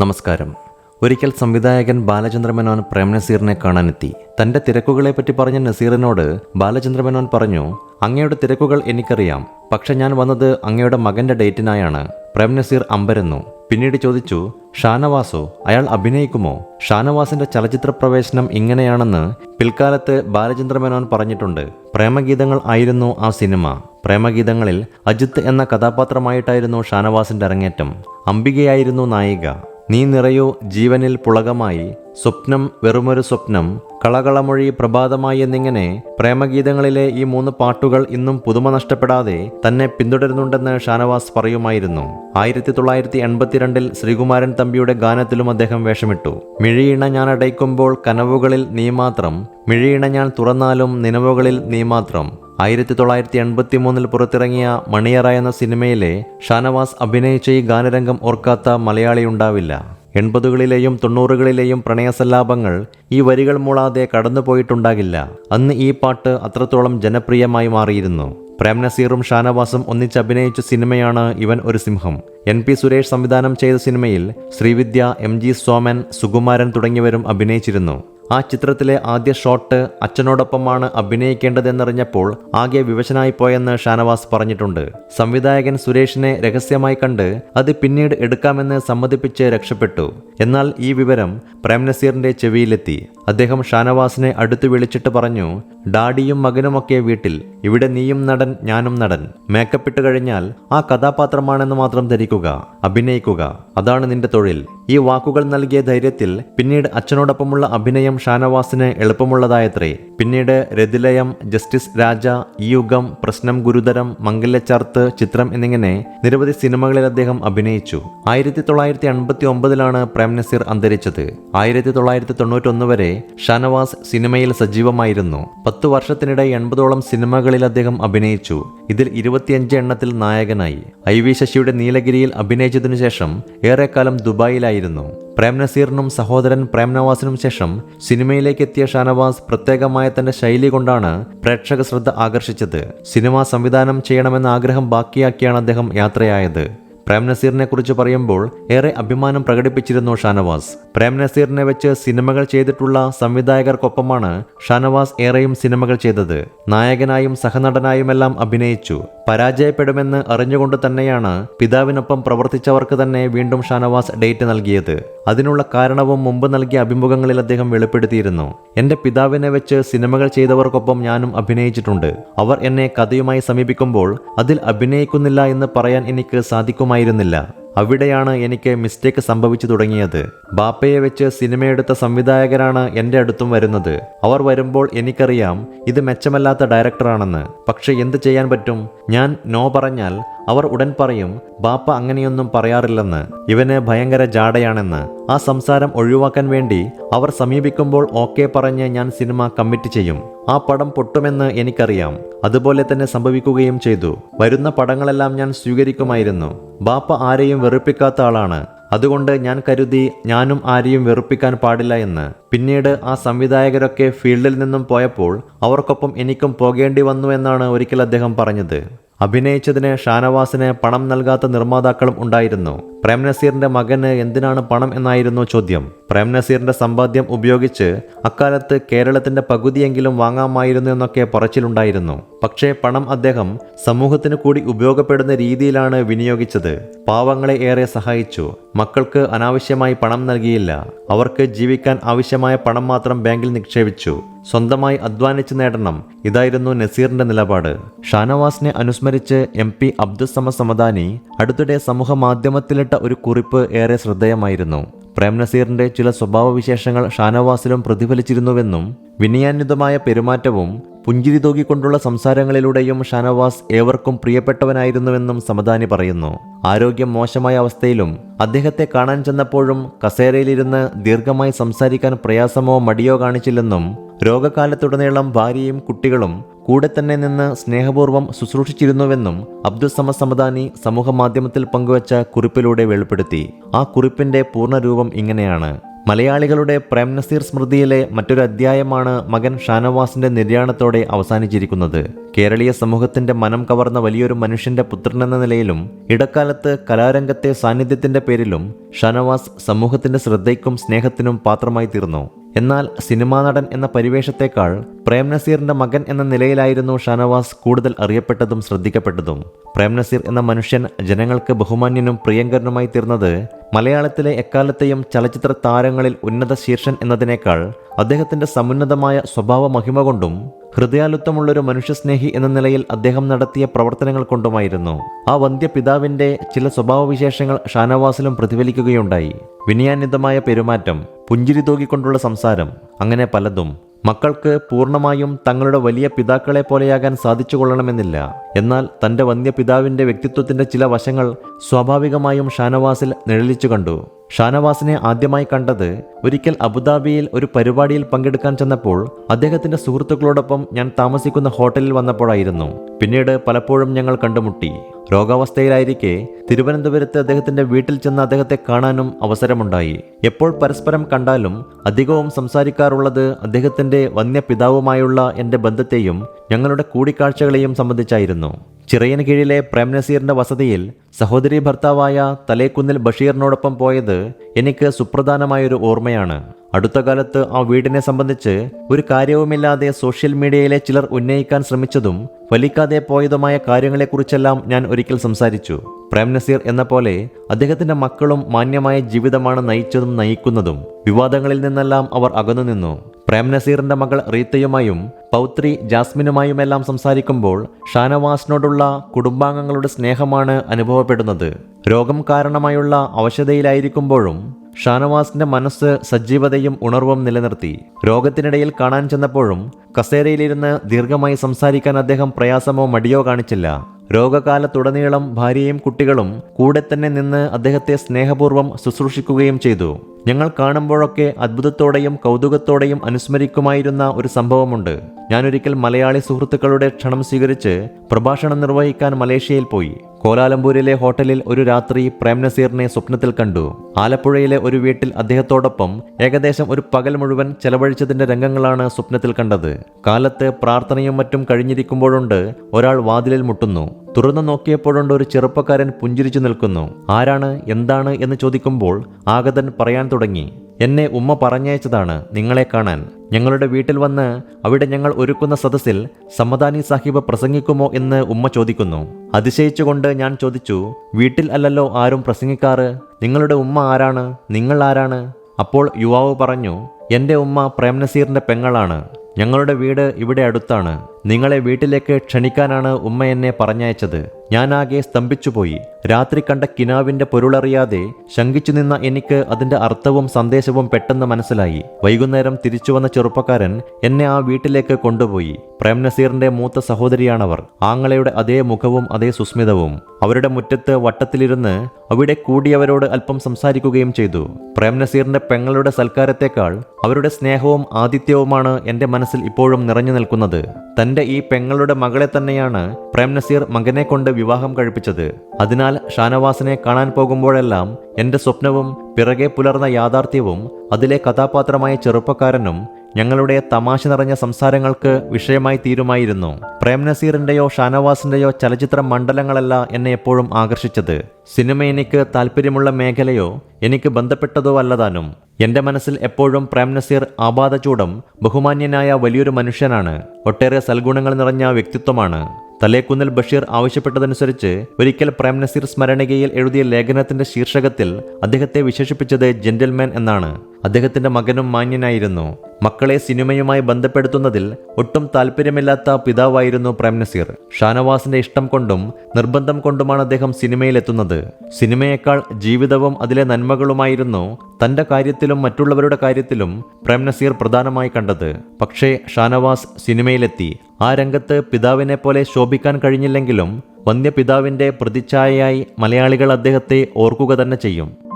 നമസ്കാരം. ഒരിക്കൽ സംവിധായകൻ ബാലചന്ദ്രമേനോൻ പ്രേംനസീറിനെ കാണാനെത്തി. തന്റെ തിരക്കുകളെപ്പറ്റി പറഞ്ഞ നസീറിനോട് ബാലചന്ദ്രമേനോൻ പറഞ്ഞു അങ്ങയുടെ തിരക്കുകൾ എനിക്കറിയാം. പക്ഷെ ഞാൻ വന്നത് അങ്ങയുടെ മകന്റെ ഡേറ്റിനായാണ് പ്രേംനസീർ അമ്പരന്നു. പിന്നീട് ചോദിച്ചു ഷാനവാസോ അയാൾ അഭിനയിക്കുമോ? ഷാനവാസിന്റെ ചലച്ചിത്ര പ്രവേശനം ഇങ്ങനെയാണെന്ന് പിൽക്കാലത്ത് ബാലചന്ദ്രമേനോൻ പറഞ്ഞിട്ടുണ്ട്. പ്രേമഗീതങ്ങൾ ആയിരുന്നു ആ സിനിമ. പ്രേമഗീതങ്ങളിൽ അജിത്ത് എന്ന കഥാപാത്രമായിട്ടായിരുന്നു ഷാനവാസിന്റെ അരങ്ങേറ്റം. അംബികയായിരുന്നു നായിക. നീ നിറയൂ ജീവനിൽ പുളകമായി സ്വപ്നം വെറുമൊരു സ്വപ്നം കളകളമൊഴി പ്രഭാതമായി എന്നിങ്ങനെ പ്രേമഗീതങ്ങളിലെ ഈ മൂന്ന് പാട്ടുകൾ ഇന്നും പുതുമ നഷ്ടപ്പെടാതെ തന്നെ പിന്തുടരുന്നുണ്ടെന്ന് ഷാനവാസ് പറയുമായിരുന്നു. ആയിരത്തി തൊള്ളായിരത്തി എൺപത്തിരണ്ടിൽ ശ്രീകുമാരൻ തമ്പിയുടെ ഗാനത്തിലും അദ്ദേഹം വേഷമിട്ടു. മിഴിയിണ ഞാൻ അടയ്ക്കുമ്പോൾ കനവുകളിൽ നീ മാത്രം മിഴിയിണ ഞാൻ തുറന്നാലും നിലവുകളിൽ നീ മാത്രം. ആയിരത്തി തൊള്ളായിരത്തി എൺപത്തി മൂന്നിൽ പുറത്തിറങ്ങിയ മണിയറ എന്ന സിനിമയിലെ ഷാനവാസ് അഭിനയിച്ച ഈ ഗാനരംഗം ഓർക്കാത്ത മലയാളി ഉണ്ടാവില്ല. എൺപതുകളിലെയും തൊണ്ണൂറുകളിലെയും പ്രണയസല്ലാപങ്ങൾ ഈ വരികൾ മൂളാതെ കടന്നുപോയിട്ടുണ്ടാകില്ല. അന്ന് ഈ പാട്ട് അത്രത്തോളം ജനപ്രിയമായി മാറിയിരുന്നു. പ്രേംനസീറും ഷാനവാസും ഒന്നിച്ച് അഭിനയിച്ച സിനിമയാണ് ഇവൻ ഒരു സിംഹം. എൻ പി സുരേഷ് സംവിധാനം ചെയ്ത സിനിമയിൽ ശ്രീവിദ്യ എം ജി സോമൻ സുകുമാരൻ തുടങ്ങിയവരും അഭിനയിച്ചിരുന്നു. ആ ചിത്രത്തിലെ ആദ്യ ഷോട്ട് അച്ഛനോടൊപ്പമാണ് അഭിനയിക്കേണ്ടതെന്നറിഞ്ഞപ്പോൾ ആകെ വിവശനായി പോയെന്ന് ഷാനവാസ് പറഞ്ഞിട്ടുണ്ട്. സംവിധായകൻ സുരേഷിനെ രഹസ്യമായി കണ്ട് അത് പിന്നീട് എടുക്കാമെന്ന് സമ്മതിപ്പിച്ച് രക്ഷപ്പെട്ടു. എന്നാൽ ഈ വിവരം പ്രേം നസീറിന്റെ ചെവിയിലെത്തി. അദ്ദേഹം ഷാനവാസിനെ അടുത്തു വിളിച്ചിട്ട് പറഞ്ഞു ഡാഡിയും മകനുമൊക്കെ വീട്ടിൽ. ഇവിടെ നീയും നടൻ ഞാനും നടൻ. മേക്കപ്പ് ഇട്ട് കഴിഞ്ഞാൽ ആ കഥാപാത്രമാണെന്ന് മാത്രം ധരിക്കുക അഭിനയിക്കുക. അതാണ് നിന്റെ തൊഴിൽ. ഈ വാക്കുകൾ നൽകിയ ധൈര്യത്തിൽ പിന്നീട് അച്ഛനോടൊപ്പമുള്ള അഭിനയം ഷാനവാസിന് എളുപ്പമുള്ളതായത്രേ. പിന്നീട് രതിലയം ജസ്റ്റിസ് രാജ ഈ യുഗം പ്രശ്നം ഗുരുതരം മംഗല്യച്ചാർത്ത് ചിത്രം എന്നിങ്ങനെ നിരവധി സിനിമകളിൽ അദ്ദേഹം അഭിനയിച്ചു. ആയിരത്തി തൊള്ളായിരത്തി അൻപത്തി ഒമ്പതിലാണ് പ്രേം നസീർ അന്തരിച്ചത്. ആയിരത്തി തൊള്ളായിരത്തി തൊണ്ണൂറ്റൊന്ന് വരെ ഷാനവാസ് സിനിമയിൽ സജീവമായിരുന്നു. പത്തു വർഷത്തിനിടെ എൺപതോളം സിനിമകളിൽ അദ്ദേഹം അഭിനയിച്ചു. ഇതിൽ ഇരുപത്തിയഞ്ച് എണ്ണത്തിൽ നായകനായി. ഐ വി ശശിയുടെ നീലഗിരിയിൽ അഭിനയിച്ചതിനു ശേഷം ഏറെക്കാലം ദുബായിലായിരുന്നു. പ്രേം നസീറിനും സഹോദരൻ പ്രേം നവാസിനും ശേഷം സിനിമയിലേക്ക് എത്തിയ ഷാനവാസ് പ്രത്യേകമായ തന്റെ ശൈലി കൊണ്ടാണ് പ്രേക്ഷക ശ്രദ്ധ ആകർഷിച്ചത്. സിനിമ സംവിധാനം ചെയ്യണമെന്ന ആഗ്രഹം ബാക്കിയാക്കിയാണ് അദ്ദേഹം യാത്രയായത്. പ്രേം നസീറിനെ കുറിച്ച് പറയുമ്പോൾ ഏറെ അഭിമാനം പ്രകടിപ്പിച്ചിരുന്നു ഷാനവാസ്. പ്രേം നസീറിനെ വെച്ച് സിനിമകൾ ചെയ്തിട്ടുള്ള സംവിധായകർക്കൊപ്പമാണ് ഷാനവാസ് ഏറെയും സിനിമകൾ ചെയ്തത്. നായകനായും സഹനടനായുമെല്ലാം അഭിനയിച്ചു. പരാജയപ്പെടുമെന്ന് അറിഞ്ഞുകൊണ്ട് തന്നെയാണ് പിതാവിനൊപ്പം പ്രവർത്തിച്ചവർക്ക് തന്നെ വീണ്ടും ഷാനവാസ് ഡേറ്റ് നൽകിയത്. അതിനുള്ള കാരണവും മുമ്പ് നൽകിയ അഭിമുഖങ്ങളിൽ അദ്ദേഹം വെളിപ്പെടുത്തിയിരുന്നു. എന്റെ പിതാവിനെ വെച്ച് സിനിമകൾ ചെയ്തവർക്കൊപ്പം ഞാനും അഭിനയിച്ചിട്ടുണ്ട്. അവർ എന്നെ കഥയുമായി സമീപിക്കുമ്പോൾ അതിൽ അഭിനയിക്കുന്നില്ല എന്ന് പറയാൻ എനിക്ക് സാധിക്കുമായിരുന്നില്ല. അവിടെയാണ് എനിക്ക് മിസ്റ്റേക്ക് സംഭവിച്ചു തുടങ്ങിയത്. ബാപ്പയെ വെച്ച് സിനിമയെടുത്ത സംവിധായകരാണ് എന്റെ അടുത്തും വരുന്നത്. അവർ വരുമ്പോൾ എനിക്കറിയാം ഇത് മെച്ചമല്ലാത്ത ഡയറക്ടറാണെന്ന്. പക്ഷെ എന്ത് ചെയ്യാൻ പറ്റും? ഞാൻ നോ പറഞ്ഞാൽ അവർ ഉടൻ പറയും ബാപ്പ അങ്ങനെയൊന്നും പറയാറില്ലെന്ന്. ഇവന് ഭയങ്കര ജാടയാണെന്ന്. ആ സംസാരം ഒഴിവാക്കാൻ വേണ്ടി അവർ സമീപിക്കുമ്പോൾ ഓക്കെ പറഞ്ഞ് ഞാൻ സിനിമ കമ്മിറ്റ് ചെയ്യും. ആ പടം പൊട്ടുമെന്ന് എനിക്കറിയാം. അതുപോലെ തന്നെ സംഭവിക്കുകയും ചെയ്തു. വരുന്ന പടങ്ങളെല്ലാം ഞാൻ സ്വീകരിക്കുമായിരുന്നു. ബാപ്പ ആരെയും വെറുപ്പിക്കാത്ത ആളാണ്. അതുകൊണ്ട് ഞാൻ കരുതി ഞാനും ആരെയും വെറുപ്പിക്കാൻ പാടില്ല എന്ന്. പിന്നീട് ആ സംവിധായകരൊക്കെ ഫീൽഡിൽ നിന്നും പോയപ്പോൾ അവർക്കൊപ്പം എനിക്കും പോകേണ്ടി വന്നു എന്നാണ് ഒരിക്കൽ അദ്ദേഹം പറഞ്ഞത്. അഭിനയിച്ചതിന് ഷാനവാസിന് പണം നൽകാത്ത നിർമ്മാതാക്കളും ഉണ്ടായിരുന്നു പ്രേം നസീറിന്റെ മകന് എന്തിനാണ് പണം എന്നായിരുന്നു ചോദ്യം. പ്രേം നസീറിന്റെ സമ്പാദ്യം ഉപയോഗിച്ച് അക്കാലത്ത് കേരളത്തിന്റെ പകുതിയെങ്കിലും വാങ്ങാമായിരുന്നു എന്നൊക്കെ പറച്ചിലുണ്ടായിരുന്നു. പക്ഷേ പണം അദ്ദേഹം സമൂഹത്തിന് കൂടി ഉപയോഗപ്പെടുന്ന രീതിയിലാണ് വിനിയോഗിച്ചത്. പാവങ്ങളെ ഏറെ സഹായിച്ചു. മക്കൾക്ക് അനാവശ്യമായി പണം നൽകിയില്ല. അവർക്ക് ജീവിക്കാൻ ആവശ്യമായ പണം മാത്രം ബാങ്കിൽ നിക്ഷേപിച്ചു. സ്വന്തമായി അധ്വാനിച്ച് നേടണം. ഇതായിരുന്നു നസീറിന്റെ നിലപാട്. ഷാനവാസിനെ അനുസ്മരിച്ച് എം പി അബ്ദുസമ സമദാനി അടുത്തിടെ സമൂഹ മാധ്യമത്തിലിട്ട ഒരു കുറിപ്പ് ഏറെ ശ്രദ്ധേയമായിരുന്നു. പ്രേം നസീറിന്റെ ചില സ്വഭാവവിശേഷങ്ങൾ ഷാനവാസിലും പ്രതിഫലിച്ചിരുന്നുവെന്നും വിനയാന്വിതമായ പെരുമാറ്റവും പുഞ്ചിരി തൂകിക്കൊണ്ടുള്ള സംസാരങ്ങളിലൂടെയും ഷാനവാസ് ഏവർക്കും പ്രിയപ്പെട്ടവനായിരുന്നുവെന്നും സമദാനി പറയുന്നു. ആരോഗ്യം മോശമായ അവസ്ഥയിലും അദ്ദേഹത്തെ കാണാൻ ചെന്നപ്പോഴും കസേരയിലിരുന്ന് ദീർഘമായി സംസാരിക്കാൻ പ്രയാസമോ മടിയോ കാണിച്ചില്ലെന്നും രോഗകാലത്തുടനീളം ഭാര്യയും കുട്ടികളും കൂടെ തന്നെ നിന്ന് സ്നേഹപൂർവം ശുശ്രൂഷിച്ചിരുന്നുവെന്നും അബ്ദുസമ സമദാനി സമൂഹ മാധ്യമത്തിൽ പങ്കുവച്ച കുറിപ്പിലൂടെ വെളിപ്പെടുത്തി. ആ കുറിപ്പിന്റെ പൂർണരൂപം ഇങ്ങനെയാണ്. മലയാളികളുടെ പ്രേം നസീർ സ്മൃതിയിലെ മറ്റൊരു അധ്യായമാണ് മകൻ ഷാനവാസിന്റെ നിര്യാണത്തോടെ അവസാനിച്ചിരിക്കുന്നത്. കേരളീയ സമൂഹത്തിന്റെ മനം കവർന്ന വലിയൊരു മനുഷ്യന്റെ പുത്രനെന്ന നിലയിലും ഇടക്കാലത്ത് കലാരംഗത്തെ സാന്നിധ്യത്തിന്റെ പേരിലും ഷാനവാസ് സമൂഹത്തിന്റെ ശ്രദ്ധയ്ക്കും സ്നേഹത്തിനും പാത്രമായി തീർന്നു. എന്നാൽ സിനിമാ നടൻ എന്ന പരിവേഷത്തേക്കാൾ പ്രേം നസീറിന്റെ മകൻ എന്ന നിലയിലായിരുന്നു ഷാനവാസ് കൂടുതൽ അറിയപ്പെട്ടതും ശ്രദ്ധിക്കപ്പെട്ടതും. പ്രേം നസീർ എന്ന മനുഷ്യൻ ജനങ്ങൾക്ക് ബഹുമാന്യനും പ്രിയങ്കരനുമായി തീർന്നത് മലയാളത്തിലെ എക്കാലത്തെയും ചലച്ചിത്ര താരങ്ങളിൽ ഉന്നത ശീർഷൻ എന്നതിനേക്കാൾ അദ്ദേഹത്തിന്റെ സമുന്നതമായ സ്വഭാവ മഹിമ കൊണ്ടും ഹൃദയാലുത്വമുള്ളൊരു മനുഷ്യസ്നേഹി എന്ന നിലയിൽ അദ്ദേഹം നടത്തിയ പ്രവർത്തനങ്ങൾ കൊണ്ടുമായിരുന്നു. ആ വന്ധ്യ പിതാവിന്റെ ചില സ്വഭാവവിശേഷങ്ങൾ ഷാനവാസിലും പ്രതിഫലിക്കുകയുണ്ടായി. വിനയാന്വിതമായ പെരുമാറ്റം പുഞ്ചിരി തൂകിക്കൊണ്ടുള്ള സംസാരം അങ്ങനെ പലതും മക്കൾക്ക് പൂർണമായും തങ്ങളുടെ വലിയ പിതാക്കളെ പോലെയാകാൻ സാധിച്ചു കൊള്ളണമെന്നില്ല എന്നാൽ തന്റെ വന്ധ്യ പിതാവിന്റെ വ്യക്തിത്വത്തിന്റെ ചില വശങ്ങൾ സ്വാഭാവികമായും ഷാനവാസിൽ നിഴലിച്ചു കണ്ടു. ഷാനവാസിനെ ആദ്യമായി കണ്ടത് ഒരിക്കൽ അബുദാബിയിൽ ഒരു പരിപാടിയിൽ പങ്കെടുക്കാൻ ചെന്നപ്പോൾ അദ്ദേഹത്തിന്റെ സുഹൃത്തുക്കളോടൊപ്പം ഞാൻ താമസിക്കുന്ന ഹോട്ടലിൽ വന്നപ്പോഴായിരുന്നു. പിന്നീട് പലപ്പോഴും ഞങ്ങൾ കണ്ടുമുട്ടി. രോഗാവസ്ഥയിലായിരിക്കെ തിരുവനന്തപുരത്ത് അദ്ദേഹത്തിന്റെ വീട്ടിൽ ചെന്ന് അദ്ദേഹത്തെ കാണാനും അവസരമുണ്ടായി. എപ്പോൾ പരസ്പരം കണ്ടാലും അധികവും സംസാരിക്കാറുള്ളത് അദ്ദേഹത്തിന്റെ വന്യപിതാവുമായുള്ള എന്റെ ബന്ധത്തെയും ഞങ്ങളുടെ കൂടിക്കാഴ്ചകളെയും സംബന്ധിച്ചായിരുന്നു. ചിറയന് കീഴിലെ പ്രേം നസീറിന്റെ വസതിയിൽ സഹോദരി ഭർത്താവായ തലേക്കുന്നിൽ ബഷീറിനോടൊപ്പം പോയത് എനിക്ക് സുപ്രധാനമായൊരു ഓർമ്മയാണ്. അടുത്ത കാലത്ത് ആ വീടിനെ സംബന്ധിച്ച് ഒരു കാര്യവുമില്ലാതെ സോഷ്യൽ മീഡിയയിലെ ചിലർ ഉന്നയിക്കാൻ ശ്രമിച്ചതും വലിക്കാതെ പോയതുമായ കാര്യങ്ങളെക്കുറിച്ചെല്ലാം ഞാൻ ഒരിക്കൽ സംസാരിച്ചു. പ്രേം നസീർ എന്ന പോലെ അദ്ദേഹത്തിന്റെ മക്കളും മാന്യമായ ജീവിതമാണ് നയിച്ചതും നയിക്കുന്നതും വിവാദങ്ങളിൽ നിന്നെല്ലാം അവർ അകന്നു നിന്നു പ്രേം നസീറിന്റെ മകൾ റീത്തയുമായും പൗത്രി ജാസ്മിനുമായുമെല്ലാം സംസാരിക്കുമ്പോൾ ഷാനവാസിനോടുള്ള കുടുംബാംഗങ്ങളുടെ സ്നേഹമാണ് അനുഭവപ്പെടുന്നത്. രോഗം കാരണമായുള്ള അവശതയിലായിരിക്കുമ്പോഴും ഷാനവാസിന്റെ മനസ്സ് സജീവതയും ഉണർവും നിലനിർത്തി. രോഗത്തിനിടയിൽ കാണാൻ ചെന്നപ്പോഴും കസേരയിലിരുന്ന് ദീർഘമായി സംസാരിക്കാൻ അദ്ദേഹം പ്രയാസമോ മടിയോ കാണിച്ചില്ല. രോഗകാലത്തുടനീളം ഭാര്യയും കുട്ടികളും കൂടെ തന്നെ നിന്ന് അദ്ദേഹത്തെ സ്നേഹപൂർവം ശുശ്രൂഷിക്കുകയും ചെയ്തു. ഞങ്ങൾ കാണുമ്പോഴൊക്കെ അത്ഭുതത്തോടെയും കൗതുകത്തോടെയും അനുസ്മരിക്കുമായിരുന്ന ഒരു സംഭവമുണ്ട്. ഞാനൊരിക്കൽ മലയാളി സുഹൃത്തുക്കളുടെ ക്ഷണം സ്വീകരിച്ച് പ്രഭാഷണം നിർവഹിക്കാൻ മലേഷ്യയിൽ പോയി. കോലാലംപൂരിലെ ഹോട്ടലിൽ ഒരു രാത്രി പ്രേം നസീറിനെ സ്വപ്നത്തിൽ കണ്ടു. ആലപ്പുഴയിലെ ഒരു വീട്ടിൽ അദ്ദേഹത്തോടൊപ്പം ഏകദേശം ഒരു പകൽ മുഴുവൻ ചെലവഴിച്ചതിന്റെ രംഗങ്ങളാണ് സ്വപ്നത്തിൽ കണ്ടത്. കാലത്ത് പ്രാർത്ഥനയും മറ്റും കഴിഞ്ഞിരിക്കുമ്പോഴുണ്ട് ഒരാൾ വാതിലിൽ മുട്ടുന്നു. തുറന്നു നോക്കിയപ്പോഴുണ്ട് ഒരു ചെറുപ്പക്കാരൻ പുഞ്ചിരിച്ചു നിൽക്കുന്നു. ആരാണ് എന്താണ് എന്ന് ചോദിക്കുമ്പോൾ ആഗതൻ പറയാൻ തുടങ്ങി. എന്നെ ഉമ്മ പറഞ്ഞയച്ചതാണ് നിങ്ങളെ കാണാൻ. ഞങ്ങളുടെ വീട്ടിൽ വന്ന് അവിടെ ഞങ്ങൾ ഒരുക്കുന്ന സദസ്സിൽ സമദാനി സാഹിബ് പ്രസംഗിക്കുമോ എന്ന് ഉമ്മ ചോദിക്കുന്നു. അതിശയിച്ചുകൊണ്ട് ഞാൻ ചോദിച്ചു വീട്ടിൽ അല്ലല്ലോ ആരും പ്രസംഗിക്കാറ്? നിങ്ങളുടെ ഉമ്മ ആരാണ്? നിങ്ങൾ ആരാണ്? അപ്പോൾ യുവാവ് പറഞ്ഞു എന്റെ ഉമ്മ പ്രേം നസീറിന്റെ പെങ്ങളാണ്. ഞങ്ങളുടെ വീട് ഇവിടെ അടുത്താണ്. നിങ്ങളെ വീട്ടിലേക്ക് ക്ഷണിക്കാനാണ് ഉമ്മ എന്നെ പറഞ്ഞയച്ചത്. ഞാനാകെ സ്തംഭിച്ചുപോയി. രാത്രി കണ്ട കിനാവിന്റെ പൊരുളറിയാതെ ശങ്കിച്ചു നിന്ന എനിക്ക് അതിന്റെ അർത്ഥവും സന്ദേശവും പെട്ടെന്ന് മനസ്സിലായി. വൈകുന്നേരം തിരിച്ചു വന്ന ചെറുപ്പക്കാരൻ എന്നെ ആ വീട്ടിലേക്ക് കൊണ്ടുപോയി. പ്രേം നസീറിന്റെ മൂത്ത സഹോദരിയാണവർ. ആങ്ങളയുടെ അതേ മുഖവും അതേ സുസ്മിതവും. അവരുടെ മുറ്റത്ത് വട്ടത്തിലിരുന്ന് അവിടെ കൂടിയവരോട് അല്പം സംസാരിക്കുകയും ചെയ്തു. പ്രേം നസീറിന്റെ പെങ്ങളുടെ സൽക്കാരത്തെക്കാൾ അവരുടെ സ്നേഹവും ആതിഥ്യവുമാണ് എന്റെ മനസ്സിൽ ഇപ്പോഴും നിറഞ്ഞു നിൽക്കുന്നത്. തന്റെ ഈ പെങ്ങളുടെ മകളെ തന്നെയാണ് പ്രേം നസീർ മകനെ കൊണ്ട് വിവാഹം കഴിപ്പിച്ചത്. അതിനാൽ ഷാനവാസിനെ കാണാൻ പോകുമ്പോഴെല്ലാം എന്റെ സ്വപ്നവും പിറകെ പുലർന്ന യാഥാർത്ഥ്യവും അതിലെ കഥാപാത്രമായ ചെറുപ്പക്കാരനും ഞങ്ങളുടെ തമാശ നിറഞ്ഞ സംസാരങ്ങൾക്ക് വിഷയമായി തീരുമായിരുന്നു. പ്രേം നസീറിന്റെയോ ഷാനവാസിന്റെയോ ചലച്ചിത്ര മണ്ഡലങ്ങളല്ല എന്നെ എപ്പോഴും ആകർഷിച്ചത്. സിനിമ എനിക്ക് താല്പര്യമുള്ള മേഖലയോ എനിക്ക് ബന്ധപ്പെട്ടതോ അല്ലതാനും എന്റെ മനസ്സിൽ എപ്പോഴും പ്രേം നസീർ ആപാദചൂടം ബഹുമാന്യനായ വലിയൊരു മനുഷ്യനാണ് ഒട്ടേറെ സൽഗുണങ്ങൾ നിറഞ്ഞ വ്യക്തിത്വമാണ്. തലേക്കുന്നിൽ ബഷീർ ആവശ്യപ്പെട്ടതനുസരിച്ച് ഒരിക്കൽ പ്രേം നസീർ സ്മരണികയിൽ എഴുതിയ ലേഖനത്തിന്റെ ശീർഷകത്തിൽ അദ്ദേഹത്തെ വിശേഷിപ്പിച്ചത് ജെന്റിൽമാൻ എന്നാണ്. അദ്ദേഹത്തിന്റെ മകനും മാന്യനായിരുന്നു. മക്കളെ സിനിമയുമായി ബന്ധപ്പെടുത്തുന്നതിൽ ഒട്ടും താല്പര്യമില്ലാത്ത പിതാവായിരുന്നു പ്രേം നസീർ ഷാനവാസിന്റെ ഇഷ്ടം കൊണ്ടും നിർബന്ധം കൊണ്ടുമാണ് അദ്ദേഹം സിനിമയിലെത്തുന്നത്. സിനിമയേക്കാൾ ജീവിതവും അതിലെ നന്മകളുമായിരുന്നു തന്റെ കാര്യത്തിലും മറ്റുള്ളവരുടെ കാര്യത്തിലും പ്രേം നസീർ പ്രധാനമായി കണ്ടത്. പക്ഷേ ഷാനവാസ് സിനിമയിലെത്തി. ആ രംഗത്ത് പിതാവിനെ പോലെ ശോഭിക്കാൻ കഴിഞ്ഞില്ലെങ്കിലും വന്യപിതാവിന്റെ പ്രതിച്ഛായയായി മലയാളികൾ അദ്ദേഹത്തെ ഓർക്കുക തന്നെ ചെയ്യും.